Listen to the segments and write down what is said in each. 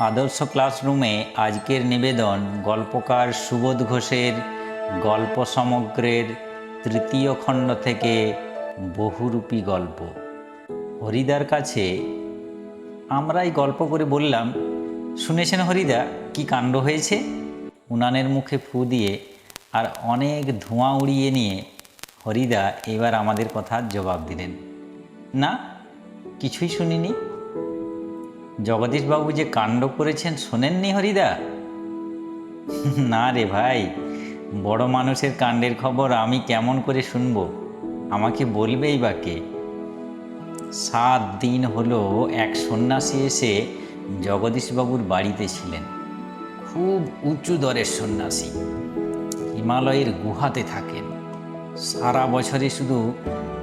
আদর্শ ক্লাসরুমে আজকের নিবেদন গল্পকার সুবোধ ঘোষের গল্প সমগ্রের তৃতীয় খণ্ড থেকে বহুরূপী গল্প। হরিদার কাছে আমরাই গল্প করে বললাম, শুনেছেন হরিদা, কি কাণ্ড হয়েছে? উনানের মুখে ফু দিয়ে আর অনেক ধোঁয়া উড়িয়ে নিয়ে হরিদা এবার আমাদের কথার জবাব দিলেন। না, কিছুই শুনিনি। জগদীশবাবু যে কাণ্ড করেছেন শোনেননি হরিদা? না রে ভাই, বড় মানুষের কাণ্ডের খবর আমি কেমন করে শুনব? আমাকে বলবেই বা কে? সাত দিন হলো এক সন্ন্যাসী এসে জগদীশবাবুর বাড়িতে ছিলেন। খুব উঁচু দরের সন্ন্যাসী। হিমালয়ের গুহাতে থাকেন। সারা বছরে শুধু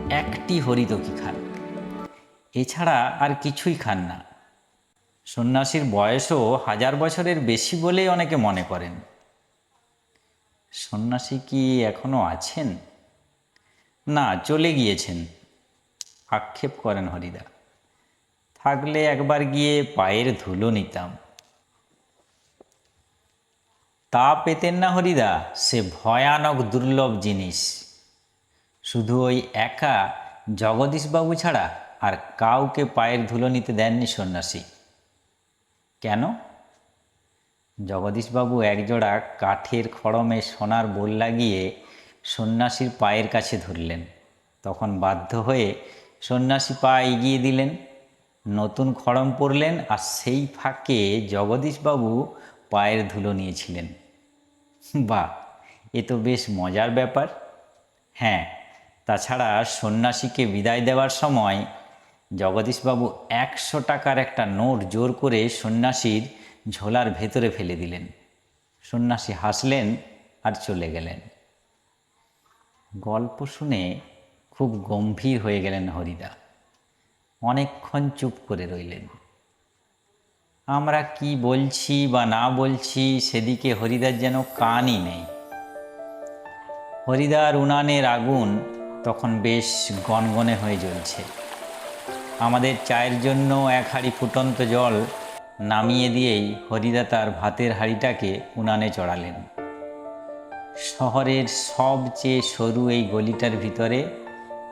একটি হরিতকি খান। এছাড়া আর কিছুই খান না। সন্ন্যাসীর বয়সও হাজার বছরের বেশি বলেই অনেকে মনে করেন। সন্ন্যাসী কি এখনও আছেন? না, চলে গিয়েছেন। আক্ষেপ করেন হরিদা। থাকলে একবার গিয়ে পায়ের ধুলো নিতাম। তা পেতেন না হরিদা, সে ভয়ানক দুর্লভ জিনিস। শুধু ওই একা জগদীশবাবু ছাড়া আর কাউকে পায়ের ধুলো নিতে দেননি সন্ন্যাসী। কেন? জগদীশবাবু একজোড়া কাঠের খড়মে সোনার বোল লাগিয়ে সন্ন্যাসীর পায়ের কাছে ধরলেন। তখন বাধ্য হয়ে সন্ন্যাসী পা এগিয়ে দিলেন। নতুন খড়ম পরলেন আর সেই ফাঁকে জগদীশবাবু পায়ের ধুলো নিয়েছিলেন। বাহ, এ তো বেশ মজার ব্যাপার। হ্যাঁ তাছাড়া সন্ন্যাসীকে বিদায় দেওয়ার সময় জগদীশবাবু একশো টাকার একটা নোট জোর করে সন্ন্যাসীর ঝোলার ভেতরে ফেলে দিলেন। সন্ন্যাসী হাসলেন আর চলে গেলেন। গল্প শুনে খুব গম্ভীর হয়ে গেলেন হরিদা। অনেকক্ষণ চুপ করে রইলেন। আমরা কি বলছি বা না বলছি সেদিকে হরিদার যেন কানই নেই। হরিদার উনানের আগুন তখন বেশ গনগনে হয়ে জ্বলছে। আমাদের চায়ের জন্য এক হাঁড়ি ফুটন্ত জল নামিয়ে দিয়েই হরিদা তার ভাতের হাঁড়িটাকে উনানে চড়ালেন। শহরের সবচেয়ে সরু এই গলিটার ভিতরে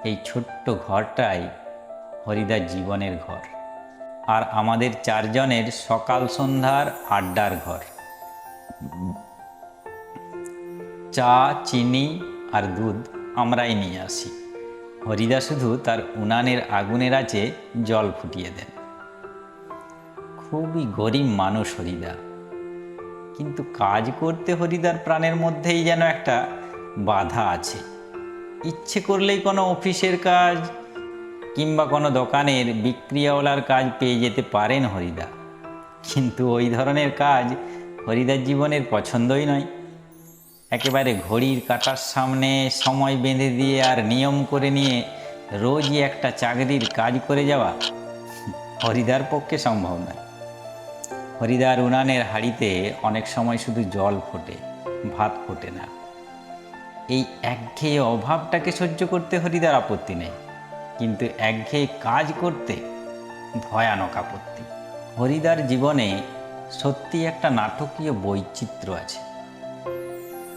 এই ছোট্ট ঘরটাই হরিদার জীবনের ঘর আর আমাদের চারজনের সকাল সন্ধ্যার আড্ডার ঘর। চা, চিনি আর দুধ আমরাই নিয়ে আসি। হরিদা শুধু তার উনানের আগুনের আছে জল ফুটিয়ে দেন। খুবই গরিব মানুষ হরিদা। কিন্তু কাজ করতে হরিদার প্রাণের মধ্যেই যেন একটা বাধা আছে। ইচ্ছে করলেই কোনো অফিসের কাজ কিংবা কোনো দোকানের বিক্রিয়াওয়ালার কাজ পেয়ে যেতে পারেন হরিদা। কিন্তু ওই ধরনের কাজ হরিদার জীবনের পছন্দই নয়। একেবারে ঘড়ির কাটার সামনে সময় বেঁধে দিয়ে আর নিয়ম করে নিয়ে রোজই একটা চাকরির কাজ করে যাওয়া হরিদার পক্ষে সম্ভব নয়। হরিদার উনানের হাড়িতে অনেক সময় শুধু জল ফোটে, ভাত ফোটে না। এই একঘেয়ে অভাবটাকে সহ্য করতে হরিদার আপত্তি নেই। কিন্তু একঘেয়ে কাজ করতে ভয়ানক আপত্তি। হরিদার জীবনে সত্যি একটা নাটকীয় বৈচিত্র্য আছে।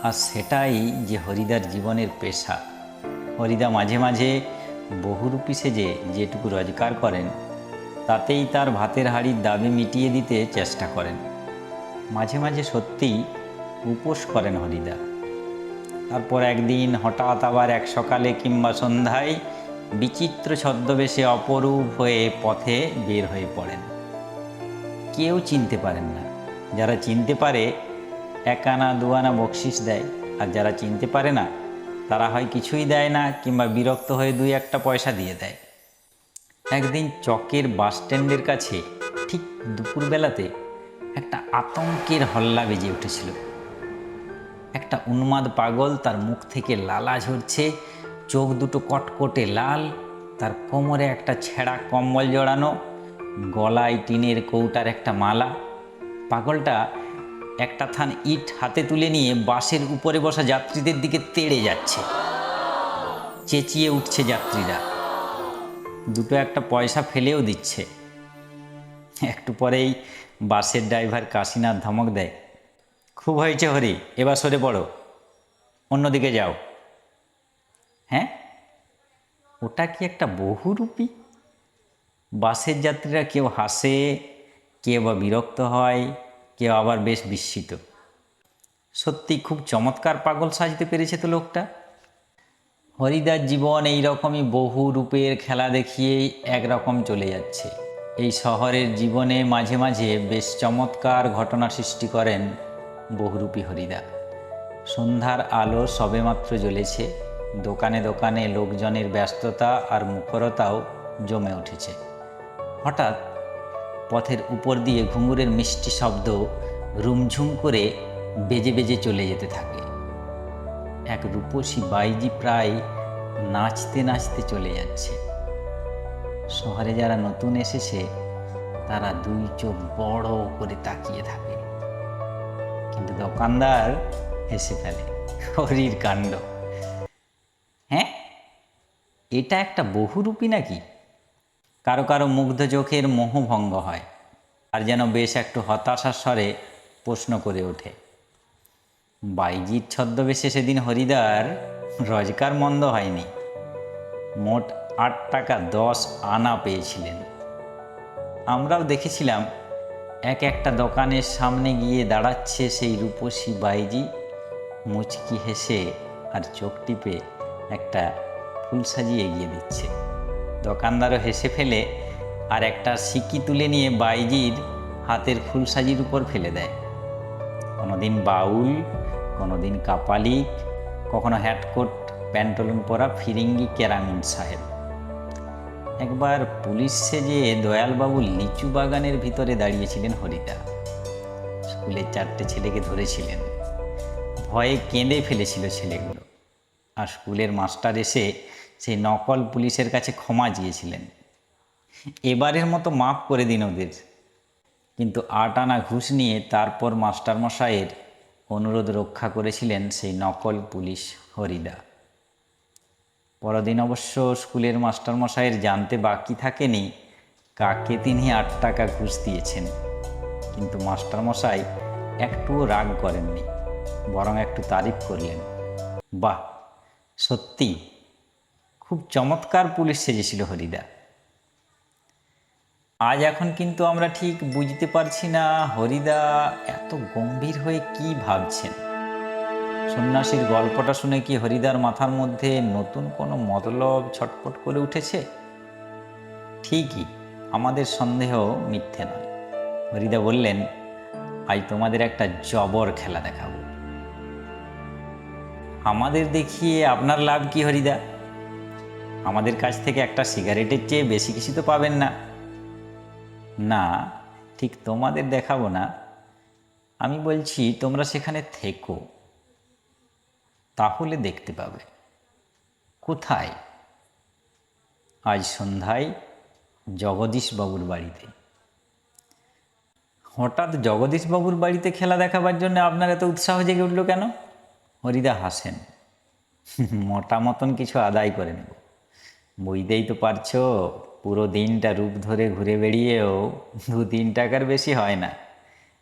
আর সেটাই যে হরিদার জীবনের পেশা। হরিদা মাঝে মাঝে বহুরূপী সেজে যেটুকু রোজগার করেন, তাতেই তার ভাতের হাড়ির দাবি মিটিয়ে দিতে চেষ্টা করেন। মাঝে মাঝে সত্যিই উপোস করেন হরিদা। তারপর একদিন হঠাৎ আবার এক সকালে কিংবা সন্ধ্যায় বিচিত্র ছদ্মবেশে অপরূপ হয়ে পথে বের হয়ে পড়েন। কেউ চিনতে পারেন না। যারা চিনতে পারে এক আনা দু আনা বকশিস দেয়। আর যারা চিনতে পারে না, তারা হয় কিছুই দেয় না কিংবা বিরক্ত হয়ে দুই একটা পয়সা দিয়ে দেয়। একদিন চকের বাস স্ট্যান্ডের কাছে ঠিক দুপুরবেলাতে একটা আতঙ্কের হল্লা বেজে উঠেছিল। একটা উন্মাদ পাগল তার মুখ থেকে লালা ঝরছে, চোখ দুটো কটকটে লাল, তার কোমরে একটা ছেঁড়া কম্বল জড়ানো, গলায় টিনের কৌটার একটা মালা। পাগলটা একটা থান ইট হাতে তুলে নিয়ে বাসের উপরে বসা যাত্রীদের দিকে তেড়ে যাচ্ছে। চেঁচিয়ে উঠছে যাত্রীরা। দুটো একটা পয়সা ফেলেও দিচ্ছে। একটু পরেই বাসের ড্রাইভার কাশীনাথ ধমক দেয়, খুব হয়েছে হরি, এবার সরে পড়ো। অন্যদিকে যাও। হ্যাঁ? ওটা কি একটা বহুরূপী? বাসের যাত্রীরা কেউ হাসে, কেউ বা বিরক্ত হয়। কেউ আবার বেশ বিস্মিত। সত্যি খুব চমৎকার পাগল সাজতে পেরেছে তো লোকটা। হরিদার জীবন এই রকমই বহু রূপের খেলা দেখিয়েই একরকম চলে যাচ্ছে। এই শহরের জীবনে মাঝে মাঝে বেশ চমৎকার ঘটনা সৃষ্টি করেন বহুরূপী হরিদা। সন্ধ্যার আলো সবেমাত্র জ্বলেছে, দোকানে দোকানে লোকজনের ব্যস্ততা আর মুখরতাও জমে উঠেছে। হঠাৎ পথের উপর দিয়ে ঘুঙুরের মিষ্টি শব্দ রুমঝুম করে বেজে বেজে চলে যেতে থাকে। এক রূপসী বাইজি প্রায় নাচতে নাচতে চলে যাচ্ছে। শহরে যারা নতুন এসেছে, তারা দুই চোখ বড় করে তাকিয়ে থাকে। কিন্তু দোকানদার হেসে ফেলে, হরির কাণ্ড। হ্যাঁ? এটা একটা বহুরূপী নাকি? কারও কারও মুগ্ধ চোখের মোহভঙ্গ হয়, আর যেন বেশ একটু হতাশার স্বরে প্রশ্ন করে ওঠে। বাইজির ছদ্মবেশে সেদিন হরিদার রোজগার মন্দ হয়নি। মোট আট টাকা দশ আনা পেয়েছিলেন। আমরাও দেখেছিলাম, এক একটা দোকানের সামনে গিয়ে দাঁড়াচ্ছে সেই রূপসী বাইজি। মুচকি হেসে আর চোখ টিপে একটা ফুল সাজিয়ে এগিয়ে দিচ্ছে। দোকানদারও হেসে ফেলে আর একটা সিকি তুলে নিয়ে বাইজির হাতের ফুলসাজির উপর ফেলে দেয়। কোনোদিন বাউল, কোনোদিন কাপালিক কখনো হ্যাটকোট প্যান্টলুন পরা ফিরিঙ্গি কেরামিন সাহেব। একবার পুলিশ সেজে দয়ালবাবু লিচু বাগানের ভিতরে দাঁড়িয়েছিলেন হরিদা। স্কুলের চারটে ছেলেকে ধরেছিলেন। ভয়ে কেঁদে ফেলেছিল ছেলেগুলো। আর স্কুলের মাস্টার এসে সেই নকল পুলিশের কাছে ক্ষমা চেয়েছিলেন। এবারের মতো মাফ করে দিন ওদের। কিন্তু আট আনা ঘুষ নিয়ে তারপর মাস্টারমশাইয়ের অনুরোধ রক্ষা করেছিলেন সেই নকল পুলিশ হরিদা। পরদিন অবশ্য স্কুলের মাস্টারমশাইয়ের জানতে বাকি থাকেনি কাকে তিনি আট টাকা ঘুষ দিয়েছেন। কিন্তু মাস্টারমশাই একটুও রাগ করেননি, বরং একটু তারিফ করলেন। বাহ সত্যি খুব চমৎকার পুলিশ সেজেছিল হরিদা। আজ এখন কিন্তু আমরা ঠিক বুঝতে পারছি না হরিদা এত গম্ভীর হয়ে কি ভাবছেন। সন্ন্যাসীর গল্পটা শুনে কি হরিদার মাথার মধ্যে নতুন কোনো মতলব ছটফট করে উঠেছে? ঠিকই, আমাদের সন্দেহ মিথ্যে নয়। হরিদা বললেন, আজ তোমাদের একটা জবর খেলা দেখাবো। আমাদের দেখিয়ে আপনার লাভ কি হরিদা? আমাদের কাছ থেকে একটা সিগারেটের চেয়ে বেশি কিছু তো পাবেন না। না, ঠিক তোমাদের দেখাবো না। আমি বলছি, তোমরা সেখানে থেকো। তাহলে দেখতে পাবে। কোথায়? আজ সন্ধ্যায় জগদীশবাবুর বাড়িতে। হঠাৎ জগদীশবাবুর বাড়িতে খেলা দেখাবার জন্য আপনার এত উৎসাহ জেগে উঠল কেন? হরিদা হাসেন। মোটা মতন কিছু আদায় করে নেব। বুঝতেই তো পারছ, পুরো দিনটা রূপ ধরে ঘুরে বেড়িয়েও দু তিন টাকার বেশি হয় না।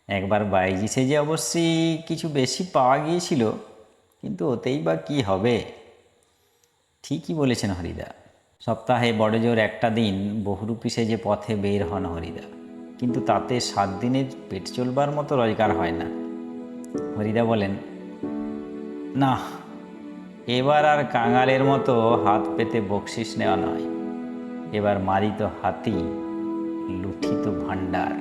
একবার বাইজি সেজে অবশ্যই কিছু বেশি পাওয়া গিয়েছিল, কিন্তু ওতেই বা কি হবে? ঠিকই বলেছেন হরিদা। সপ্তাহে বড় জোর একটা দিন বহুরূপী সেজে পথে বের হন হরিদা। কিন্তু তাতে সাত দিনের পেট চলবার মতো রোজগার হয় না। হরিদা বলেন, না এবার আর কাঙালের মতো হাত পেতে বকশিস নেওয়া নয়। এবার মারিত হাতি, লুঠিত ভাণ্ডার।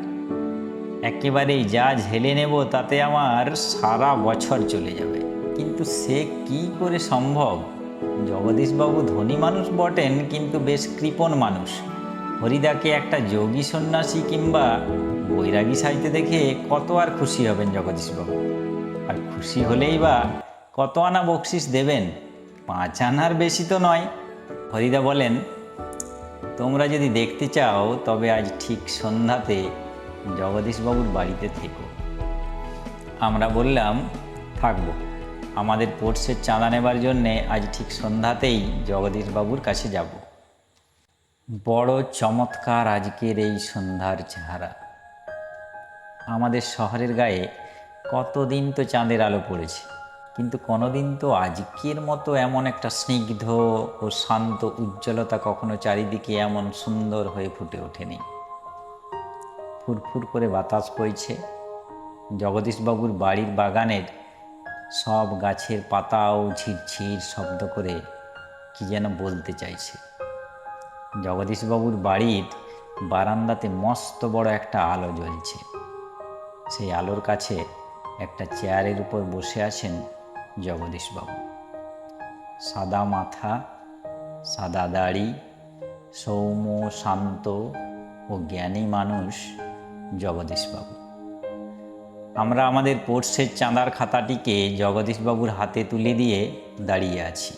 একেবারেই যা ঝেলে নেব তাতে আমার সারা বছর চলে যাবে। কিন্তু সে কি করে সম্ভব? জগদীশবাবু ধনী মানুষ বটেন, কিন্তু বেশ কৃপণ মানুষ। হরিদাকে একটা যোগী সন্ন্যাসী কিংবা বৈরাগী সাজতে দেখে কত আর খুশি হবেন জগদীশবাবু। আর খুশি হলেই বা কত আনা বকশিস দেবেন? পাঁচ আনার বেশি তো নয়। হরিদা বলেন, তোমরা যদি দেখতে চাও, তবে আজ ঠিক সন্ধ্যাতে জগদীশবাবুর বাড়িতে থেকো। আমরা বললাম, থাকব। আমাদের পোর্টসের চাঁদা নেবার জন্যে আজ ঠিক সন্ধ্যাতেই জগদীশবাবুর কাছে যাব। বড় চমৎকার আজকের এই সন্ধ্যার চেহারা। আমাদের শহরের গায়ে কতদিন তো চাঁদের আলো পড়েছে। কিন্তু কোনোদিন তো আজকের মতো এমন একটা স্নিগ্ধ ও শান্ত উজ্জ্বলতা কখনো চারিদিকে এমন সুন্দর হয়ে ফুটে ওঠেনি। ফুরফুর করে বাতাস বইছে। জগদীশবাবুর বাড়ির বাগানের সব গাছের পাতাও ঝিরঝির শব্দ করে কি যেন বলতে চাইছে। জগদীশবাবুর বাড়ির বারান্দাতে মস্ত বড় একটা আলো জ্বলছে। সেই আলোর কাছে একটা চেয়ারের উপর বসে আছেন জগদীশবাবু। সাদা মাথা, সাদা দাড়ি, সৌম্য, শান্ত ও জ্ঞানী মানুষ জগদীশবাবু। আমরা আমাদের পোর্সের চাঁদার খাতাটিকে জগদীশবাবুর হাতে তুলে দিয়ে দাঁড়িয়ে আছি।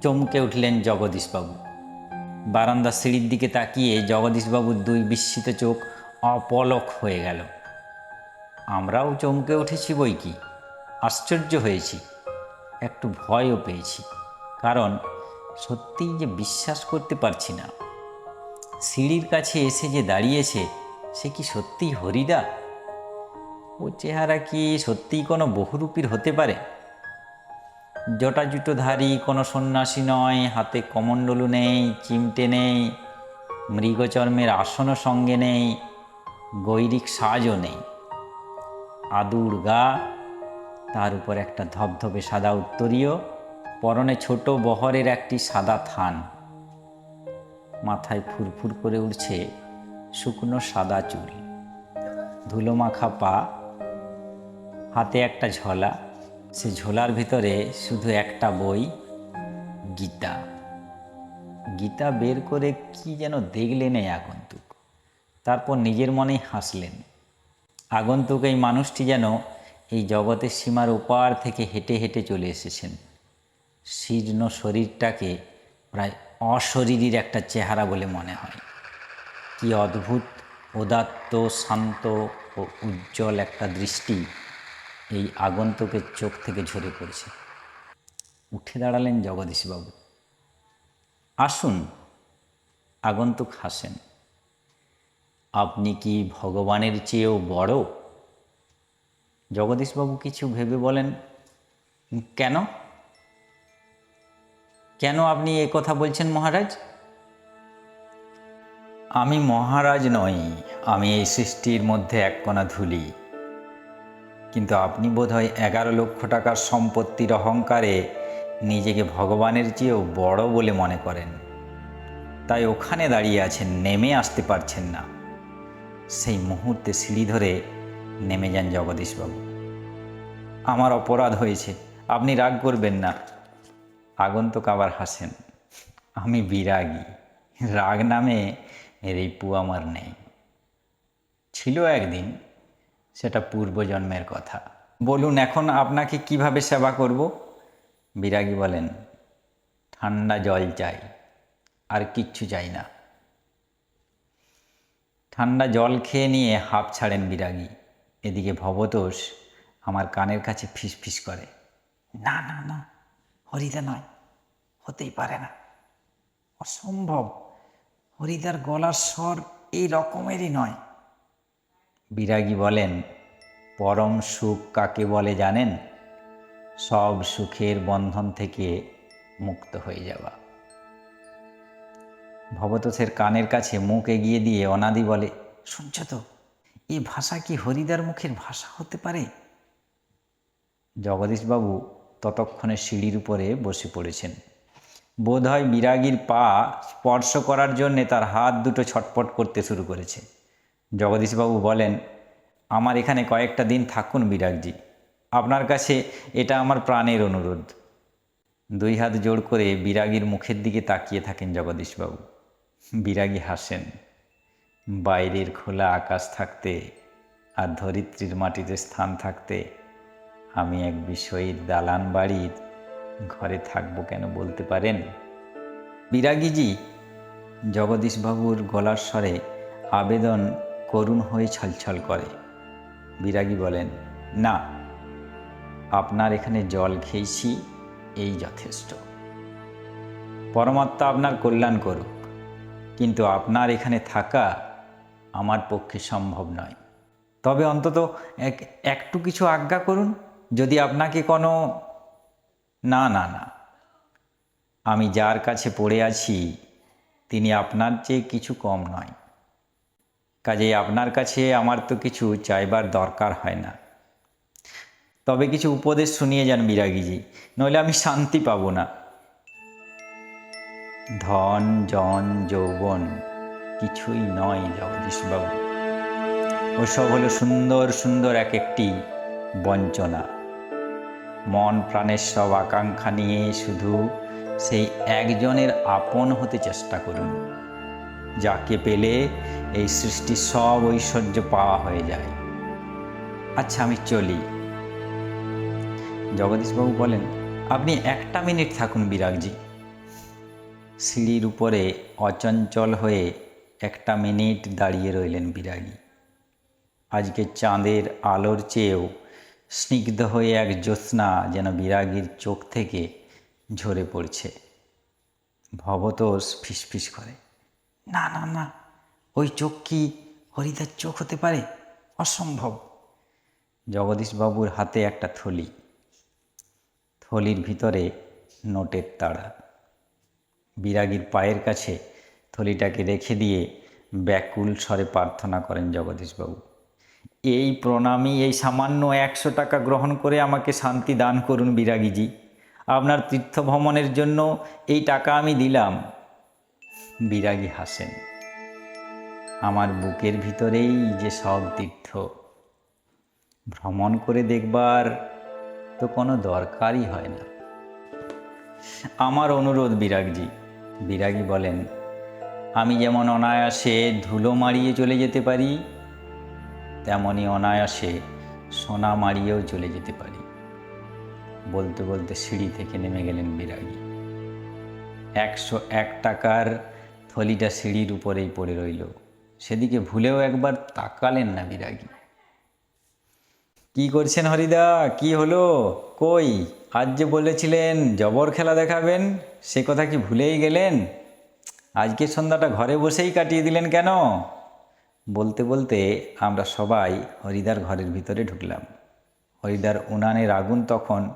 চমকে উঠলেন জগদীশবাবু। বারান্দা সিঁড়ির দিকে তাকিয়ে জগদীশবাবুর দুই বিস্মিত চোখ অপলক হয়ে গেল। আমরাও চমকে উঠেছি বই কি? আশ্চর্য হয়েছি, একটু ভয়ও পেয়েছি, কারণ সত্যিই যে বিশ্বাস করতে পারছি না। সিঁড়ির কাছে এসে যে দাঁড়িয়েছে, সে কি সত্যিই হরিদা? ও চেহারা কি সত্যিই কোনো বহুরূপীর হতে পারে? জটাজুটোধারী কোনো সন্ন্যাসী নয়, হাতে কমণ্ডলু নেই, চিমটে নেই, মৃগচর্মের আসনও সঙ্গে নেই, গৈরিক সাজও নেই। আদুর গা তার উপর একটা ধবধবে সাদা উত্তরীয়, পরনে ছোট বহরের একটি সাদা থান। মাথায় ফুরফুর করে উঠছে শুকনো সাদা চুল। ধুলো মাখা পা, হাতে একটা ঝোলা। সে ঝোলার ভিতরে শুধু একটা বই, গীতা। গীতা বের করে কি যেন দেখলেন এই আগন্তুক। তারপর নিজের মনেই হাসলেন। আগন্তুক এই মানুষটি যেন এই জগতের সীমার ওপার থেকে হেঁটে হেঁটে চলে এসেছেন। শীর্ণ শরীরটাকে প্রায় অশরীরীর একটা চেহারা বলে মনে হয়। কি অদ্ভুত, উদাত্ত, শান্ত ও উজ্জ্বল একটা দৃষ্টি এই আগন্তুকের চোখ থেকে ঝরে পড়ছে। উঠে দাঁড়ালেন জগদীশবাবু। আসুন, আগন্তুক হাসেন। আপনি কি ভগবানের চেয়েও বড়? জগদীশবাবু কিছু ভেবে বলেন, কেন? কেন আপনি এ কথা বলছেন মহারাজ? আমি মহারাজ নই, আমি এই সৃষ্টির মধ্যে এক কণা ধুলি। কিন্তু আপনি বোধহয় এগারো লক্ষ টাকার সম্পত্তির অহংকারে নিজেকে ভগবানের চেয়েও বড় বলে মনে করেন। তাই ওখানে দাঁড়িয়ে আছেন, নেমে আসতে পারছেন না। সেই মুহূর্তে সিঁড়ি ধরে নেমে যান জগদীশবাবু। আমার অপরাধ হয়েছে, আপনি রাগ করবেন না। আগন্তুক আবার হাসেন, আমি বিরাগী, রাগ নামে রিপু আমার নেই। ছিল একদিন, সেটা পূর্বজন্মের কথা। বলুন, এখন আপনাকে কীভাবে সেবা করব? বিরাগী বলেন, ঠান্ডা জল চাই, আর কিচ্ছু চাই না। ঠান্ডা জল খেয়ে নিয়ে হাঁপ ছাড়েন বিরাগী। এদিকে ভবতোষ আমার কানের কাছে ফিস ফিস করে। না না না, হরিদা নয়, হতেই পারে না। অসম্ভব, হরিদার গলার স্বর এই রকমেরই নয়। বিরাগী বলেন, পরম সুখ কাকে বলে জানেন? সব সুখের বন্ধন থেকে মুক্ত হয়ে যাওয়া। ভবতোষের কানের কাছে মুখ এগিয়ে দিয়ে অনাদি বলে, শুনছ তো এ ভাষা কি হরিদার মুখের ভাষা হতে পারে? জগদীশবাবু ততক্ষণে সিঁড়ির উপরে বসে পড়েছেন। বোধহয় বিরাগীর পা স্পর্শ করার জন্যে তার হাত দুটো ছটপট করতে শুরু করেছে। জগদীশবাবু বলেন, আমার এখানে কয়েকটা দিন থাকুন বিরাগজি। আপনার কাছে এটা আমার প্রাণের অনুরোধ। দুই হাত জোড় করে বিরাগীর মুখের দিকে তাকিয়ে থাকেন জগদীশবাবু। বিরাগী হাসেন। বাইরের খোলা আকাশ থাকতে আর ধরিত্রীর মাটিতে স্থান থাকতে আমি এক বিষয়ীর দালান বাড়ির ঘরে থাকব কেন বলতে পারেন? বিরাগীজি, জগদীশবাবুর গলার স্বরে আবেদন করুণ হয়ে ছলছল করে। বিরাগী বলেন, না, আপনার এখানে জল খেয়েছি, এই যথেষ্ট। পরমাত্মা আপনার কল্যাণ করুক, কিন্তু আপনার এখানে থাকা আমার পক্ষে সম্ভব নয়। তবে অন্তত এক, একটু কিছু আজ্ঞা করুন, যদি আপনাকে কোনো, না না না। আমি যার কাছে পড়ে আছি, তিনি আপনার চেয়ে কিছু কম নয়। কাজেই আপনার কাছে আমার তো কিছু চাইবার দরকার হয় না। তবে কিছু উপদেশ শুনিয়ে যান বিরাগীজি, নইলে আমি শান্তি পাব না। ধন, জন, যৌবন কিছুই নয় জগদীশবাবু ওসব হলো সুন্দর সুন্দর এক একটি বঞ্চনা। মন প্রাণের সব আকাঙ্ক্ষা নিয়ে শুধু সেই একজনের আপন হতে চেষ্টা করুন। যাকে পেলে এই সৃষ্টির সব ঐশ্বর্য পাওয়া হয়ে যায়। আচ্ছা আমি চলি। জগদীশবাবু বলেন, আপনি একটা মিনিট থাকুন বিরাগজি। সিঁড়ির উপরে অচঞ্চল হয়ে একটা মিনিট দাঁড়িয়ে রইলেন বিরাগী আজকে চাঁদের আলোর চেয়েও স্নিগ্ধ হয়ে এক জ্যোৎস্না যেন বিরাগীর চোখ থেকে ঝরে পড়ছে। ভবতোষ ফিসফিস করে, না না না, ওই চোখ কি হরিদার চোখ হতে পারে? অসম্ভব। জগদীশবাবুর হাতে একটা থলি, থলির ভিতরে নোটের তাড়া। বিরাগীর পায়ের কাছে থলিটাকে রেখে দিয়ে ব্যাকুল স্বরে প্রার্থনা করেন জগদীশবাবু। এই প্রণামী, এই সামান্য একশো টাকা গ্রহণ করে আমাকে শান্তি দান করুন বিরাগীজি। আপনার তীর্থ ভ্রমণের জন্য এই টাকা আমি দিলাম। বিরাগী হাসেন। আমার বুকের ভিতরেই যে সব তীর্থ। ভ্রমণ করে দেখবার তো কোনো দরকারই হয় না। আমার অনুরোধ বিরাগজি। বিরাগী বলেন আমি যেমন অনায়াসে ধুলো মারিয়ে চলে যেতে পারি তেমনই অনায়াসে সোনা মারিয়েও চলে যেতে পারি। বলতে বলতে সিঁড়ি থেকে নেমে গেলেন বিরাগী। একশো এক টাকার থলিটা সিঁড়ির উপরেই পড়ে রইল। সেদিকে ভুলেও একবার তাকালেন না বিরাগী। কি করছেন হরিদা? কি হলো? কই? আজ যে বলেছিলেন, জবর খেলা দেখাবেন, সে কথা কি ভুলেই গেলেন? আজকে সন্ধ্যাটা ঘরে বসেই কাটিয়ে দিলেন কেন? বলতে বলতে আমরা সবাই হরিদার ঘরের ভিতরে ঢুকলাম। হরিদার উনানের আগুন তখন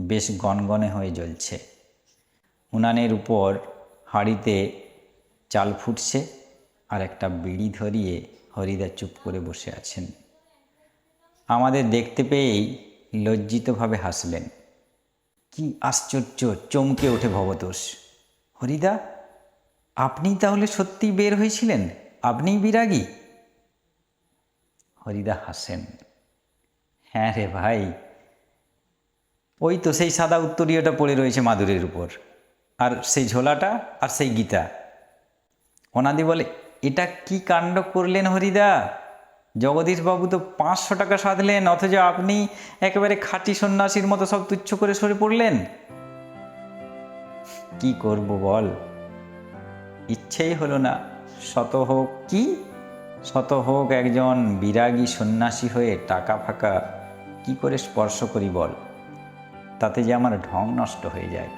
বেশ গনগনে হয়ে জ্বলছে। উনানের উপর হাঁড়িতে চাল ফুটছে আর একটা বিড়ি ধরিয়ে হরিদা চুপ করে বসে আছেন। আমাদের দেখতে পেয়েই লজ্জিতভাবে হাসলেন। কি আশ্চর্য, চমকে ওঠে ভবতোষ। হরিদা আপনি তাহলে সত্যি বের হয়েছিলেন? আপনিই বিরাগী? হরিদা হাসেন। হ্যাঁ রে ভাই। ওই তো সেই সাদা উত্তরীয়টা পড়ে রয়েছে মাদুরের উপর। আর সেই ঝোলাটা আর সেই গীতা। ওনাদি বলে, এটা কি কাণ্ড করলেন হরিদা? জগদীশবাবু তো পাঁচশো টাকা সাধলেন, অথচ আপনি একেবারে খাঁটি সন্ন্যাসীর মতো সব তুচ্ছ করে সরে পড়লেন? কি করব বল? ইচ্ছেই হলো না। শত হোক কি? শত হোক একজন বিরাগী সন্ন্যাসী হয়ে টাকা ফাঁকা কি করে স্পর্শ করি বল? তাতে যে আমার ঢং নষ্ট হয়ে যায়।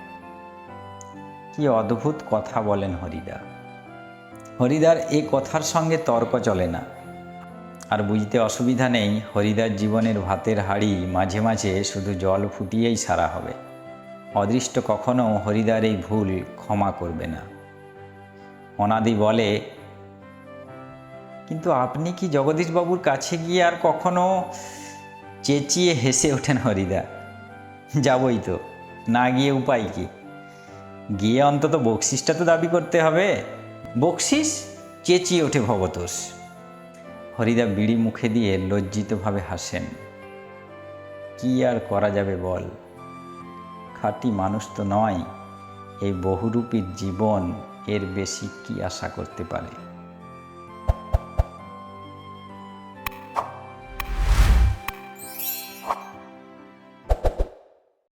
কি অদ্ভুত কথা বলেন হরিদা। হরিদার এ কথার সঙ্গে তর্ক চলে না। আর বুঝতে অসুবিধা নেই, হরিদার জীবনের ভাতের হাড়ি মাঝে মাঝে শুধু জল ফুটিয়েই সারা হবে। অদৃষ্ট কখনো হরিদার এই ভুল ক্ষমা করবে না। অনাদি বলে, কিন্তু আপনি কি জগদীশবাবুর কাছে গিয়ে আর কখনো চেঁচিয়ে হেসে ওঠেন হরিদা? যাবই তো, না গিয়ে উপায় কি? গিয়ে অন্তত বকশিসটা তো দাবি করতে হবে। বকশিস, চেঁচিয়ে ওঠে ভবতোষ। হরিদা বিড়ি মুখে দিয়ে লজ্জিতভাবে হাসেন। কি আর করা যাবে বল? খাঁটি মানুষ তো নয়, এই বহুরূপীর জীবন এর বেশি কি আশা করতে পারে?